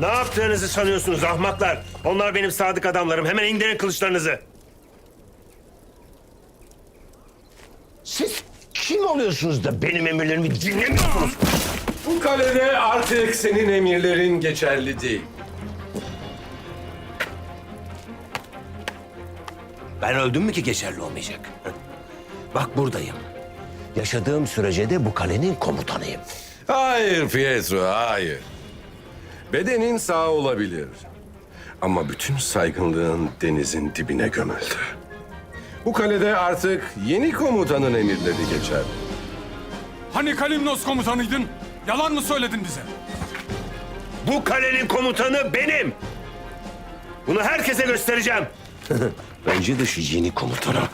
Ne yaptığınızı sanıyorsunuz ahmaklar? Onlar benim sadık adamlarım. Hemen indirin kılıçlarınızı. Siz kim oluyorsunuz da benim emirlerimi dinlemiyorsunuz? Bu kalede artık senin emirlerin geçerli değil. Ben öldüm mü ki geçerli olmayacak? Bak buradayım. Yaşadığım sürece de bu kalenin komutanıyım. Hayır Pietro, hayır. Bedenin sağ olabilir. Ama bütün saygınlığın denizin dibine gömüldü. Bu kalede artık yeni komutanın emirleri geçer. Hani Kalimnos komutanıydın? Yalan mı söyledin bize? Bu kalenin komutanı benim. Bunu herkese göstereceğim. Bence de şu yeni komutanım.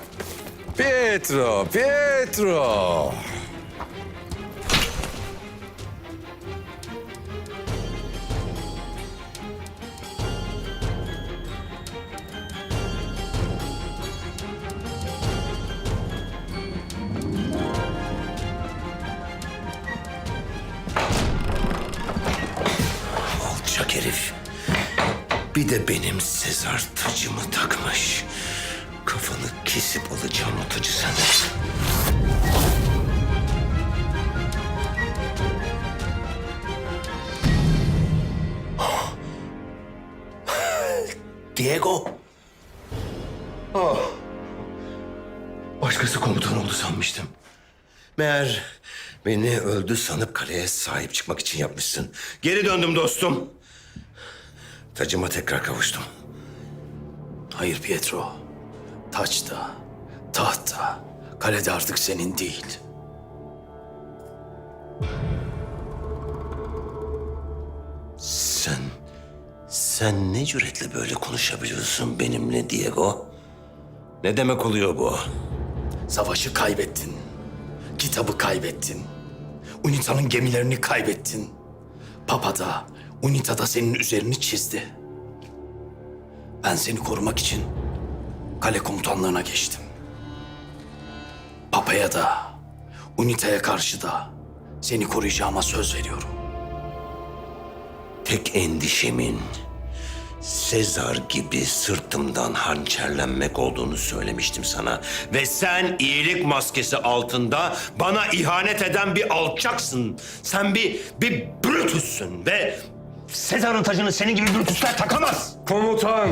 Pietro, Pietro. Alçak herif. Bir de benim Sezar tacımı takmış. Kafanı kesip alacağım o tacı senden. Diego. Oh. Başkası komutan oldu sanmıştım. Meğer beni öldü sanıp kaleye sahip çıkmak için yapmışsın. Geri döndüm dostum. Tacıma tekrar kavuştum. Hayır Pietro. Taç da, taht da, kalede artık senin değil. Sen, sen ne cüretle böyle konuşabiliyorsun benimle Diego? Ne demek oluyor bu? Savaşı kaybettin. Kitabı kaybettin. Unita'nın gemilerini kaybettin. Papa da, Unita da senin üzerini çizdi. Ben seni korumak için kale komutanlığına geçtim. Papa'ya da, Unita'ya karşı da seni koruyacağıma söz veriyorum. Tek endişemin Sezar gibi sırtımdan hançerlenmek olduğunu söylemiştim sana. Ve sen iyilik maskesi altında bana ihanet eden bir alçaksın. Sen bir, bir Brutus'sun ve Sezar'ın tacını senin gibi Brutus'lar takamaz. Komutan.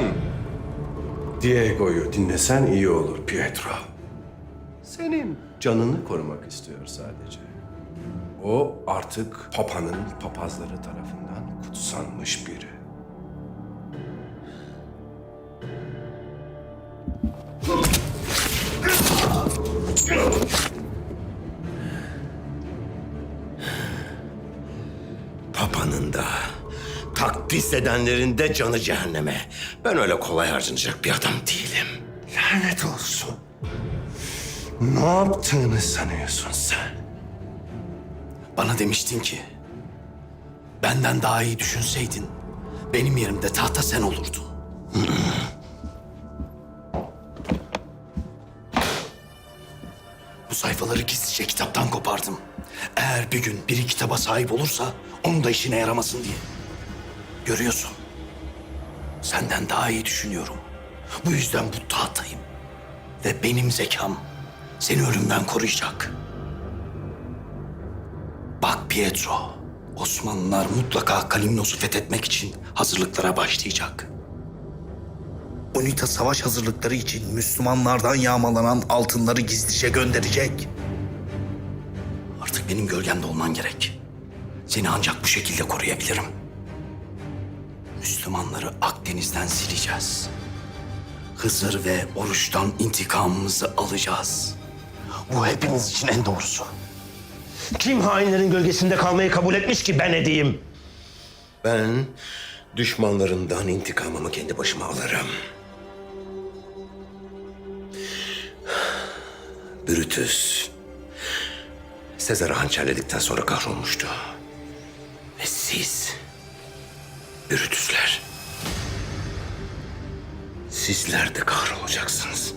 Diego'yu dinlesen iyi olur Pietro. Senin canını korumak istiyor sadece. O artık Papa'nın papazları tarafından kutsanmış biri. Papa'nın da takdis edenlerin de canı cehenneme. Ben öyle kolay harcanacak bir adam değilim. Lanet olsun. Ne yaptığını sanıyorsun sen? Bana demiştin ki, benden daha iyi düşünseydin, benim yerimde tahta sen olurdun. Bu sayfaları gizlice kitaptan kopardım. Eğer bir gün biri kitaba sahip olursa, onun da işine yaramasın diye. Görüyorsun, senden daha iyi düşünüyorum. Bu yüzden bu tahtayım. Ve benim zekam seni ölümden koruyacak. Bak Pietro, Osmanlılar mutlaka Kalimnos'u fethetmek için hazırlıklara başlayacak. Unita savaş hazırlıkları için Müslümanlardan yağmalanan altınları gizlice gönderecek. Artık benim gölgemde olman gerek. Seni ancak bu şekilde koruyabilirim. Müslümanları Akdeniz'den sileceğiz. Hızır ve Oruç'tan intikamımızı alacağız. Bu hepimiz için en doğrusu. Kim hainlerin gölgesinde kalmayı kabul etmiş ki ben edeyim? Ben düşmanlarımdan intikamımı kendi başıma alırım. Brutus, Sezar'ı hançerledikten sonra kahrolmuştu. Ve siz, Brutusler, sizler de kahrolacaksınız.